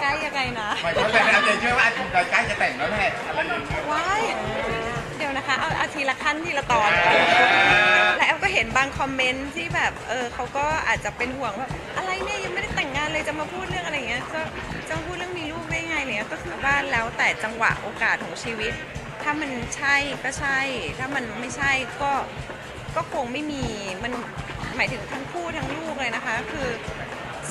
ใกล้ยังไงนะหมายถึงว่าแต่อาจารย์เชื่อว่าอาทิตย์ใกล้จะแต่งแล้วแหละอะไรอย่างเงี้ย ว้ายเดี๋ยวนะคะ เอาเอาทีละขั้นทีละตอนและแอมก็เห็นบางคอมเมนต์ที่แบบเออเขาก็อาจจะเป็นห่วงว่าอะไรเนี่ยยังไม่ได้แต่งงานเลยจะมาพูดเรื่องอะไรอย่างเงี้ยจะจะมาพูดเรื่องมีลูกได้ไงอะไรเนี่ยก็คือว่าแล้วแต่จังหวะโอกาสของชีวิต ถ้ามันใช่ก็ใช่ ถ้ามันไม่ใช่ก็ก็คงไม่มีมันหมายถึงทั้งคู่ทั้งลูกเลยนะคะ คือ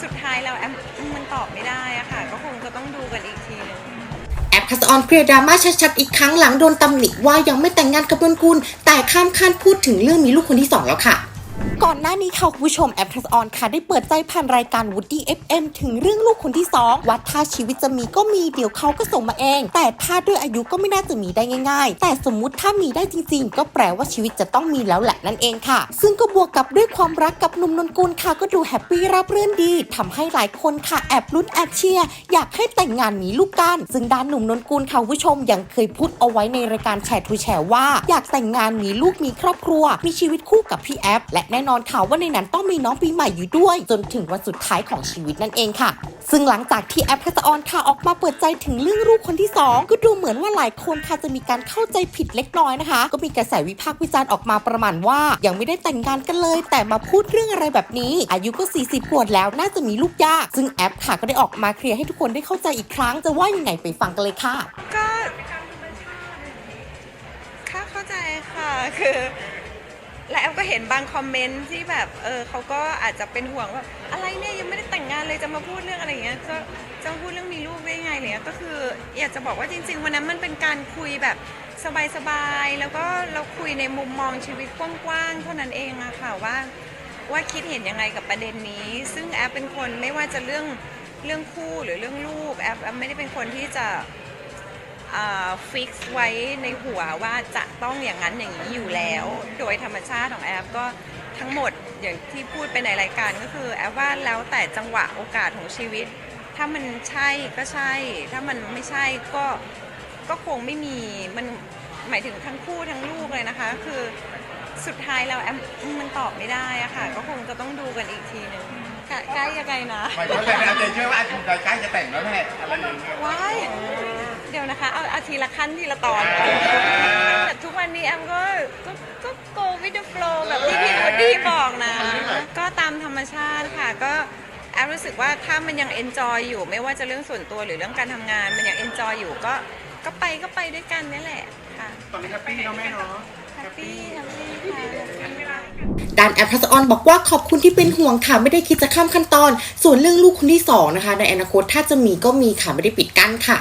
สุดท้ายแล้วแอมมันตอบไม่ได้อะค่ะ ก็คงจะต้องดูกันอีกทีนึง แอปคัสออนเคลียร์ดราม่าชัดๆอีกครั้งหลังโดนตำหนิว่ายังไม่แต่งงานกับนนกุลแต่ข้ามขั้นพูดถึงเรื่องมีลูกคนที่สองแล้วค่ะ ก่อนหน้านี้ค่ะคุณผู้ชมแอปทัศออนค่ะได้เปิดใจผ่านรายการ Woody FM ถึงเรื่องลูกคนที่ 2 ว่าถ้าชีวิตจะมีก็มีเดี๋ยวเขาก็ส่งมาเอง แต่ถ้าด้วยอายุก็ไม่น่าจะมีได้ง่าย ๆ แต่สมมุติถ้ามีได้จริง ๆ ก็แปลว่าชีวิตจะต้องมีแล้วแหละนั่นเองค่ะ ซึ่งก็บวกกับด้วยความรักกับหนุ่มนนกุลค่ะก็ดูแฮปปี้ราบเรื่อนดีทำให้หลายคนค่ะแอบลุ้นแอบเชียร์อยากให้แต่งงานมีลูกกัน ซึ่งด้านหนุ่มนนกุลค่ะคุณผู้ชมยังเคยพูดเอาไว้ในรายการแชร์ทูแชร์ว่า อยากแต่งงานมีลูกมีครอบครัว มีชีวิตคู่กับพี่แอฟและแน่นอนค่ะว่าในนั้นต้องมีน้องปีใหม่อยู่ด้วย จนถึงวันสุดท้ายของชีวิตนั่นเองค่ะ ซึ่งหลังจากที่แอปทัศออนค่ะออกมาเปิดใจถึงเรื่องลูกคนที่ 2 ก็ดูเหมือนว่าหลายคนค่ะจะมีการเข้าใจผิดเล็กน้อยนะคะ ก็มีกระแสวิพากษ์วิจารณ์ออกมาประมาณว่า ยังไม่ได้แต่งงานกันเลย แต่มาพูดเรื่องอะไรแบบนี้ อายุก็ 40กว่าแล้วน่าจะมีลูกยาก ซึ่งแอปค่ะก็ได้ออกมาเคลียร์ให้ทุกคนได้เข้าใจอีกครั้งจะว่ายังไงไปฟังกันเลยค่ะ ก็ค่ะเข้าใจค่ะคือ และแอมก็เห็นบางคอมเมนต์ที่แบบเออเขาก็อาจจะเป็นห่วงว่าอะไรเนี่ยยังไม่ได้แต่งงานเลยจะมาพูดเรื่องอะไรอย่างเงี้ยจะจะมาพูดเรื่องมีลูกได้ไงอะไรเนี่ยก็คืออยากจะบอกว่าจริง ๆ วันนั้นมันเป็นการคุยแบบสบายๆแล้วก็เราคุยในมุมมองชีวิตกว้างๆเท่านั้นเองอะค่ะว่าว่าคิดเห็นยังไงกับประเด็นนี้ ซึ่งแอปเป็นคนไม่ว่าจะเรื่องเรื่องคู่หรือเรื่องลูกแอปแอปไม่ได้เป็นคนที่จะ ฟิกซ์ไว้ในหัวว่าจะต้องอย่างนั้นอย่างนี้อยู่แล้ว โดยธรรมชาติของแอปก็ทั้งหมดอย่างที่พูดไปในรายการก็คือแอปว่าแล้วแต่จังหวะโอกาสของชีวิต ถ้ามันใช่ก็ใช่ ถ้ามันไม่ใช่ก็ก็คงไม่มีมันหมายถึงทั้งคู่ทั้งลูกเลยนะคะ คือสุดท้ายแล้วแอมมันตอบไม่ได้อะค่ะ ก็คงจะต้องดูกันอีกทีหนึ่งใกล้ยังไงนะ หมายถึงว่าแต่อาจารย์เชื่อว่าอาทิตย์ใกล้จะแต่ง นะคะ เอาเอาทีละขั้นทีละตอนแต่ทุกวันนี้แอมก็ก็ก็ go with the flow แบบที่พี่วูดดี้บอกนะ ก็ตามธรรมชาติค่ะก็แอมรู้สึกว่าถ้ามันยัง enjoy อยู่ไม่ว่าจะเรื่องส่วนตัวหรือเรื่องการทำงานมันยัง enjoy อยู่ก็ก็ไปก็ไปด้วยกันนี่แหละค่ะตอนนี้แฮปปี้เนาะแม่เนาะแฮปปี้แฮปปี้ค่ะ ด้านแอปทัศออนบอกว่าขอบคุณที่เป็นห่วงค่ะ ไม่ได้คิดจะข้ามขั้นตอน ส่วนเรื่องลูกคนที่สองนะคะ ในอนาคตถ้าจะมีก็มีค่ะ ไม่ได้ปิดกั้นค่ะ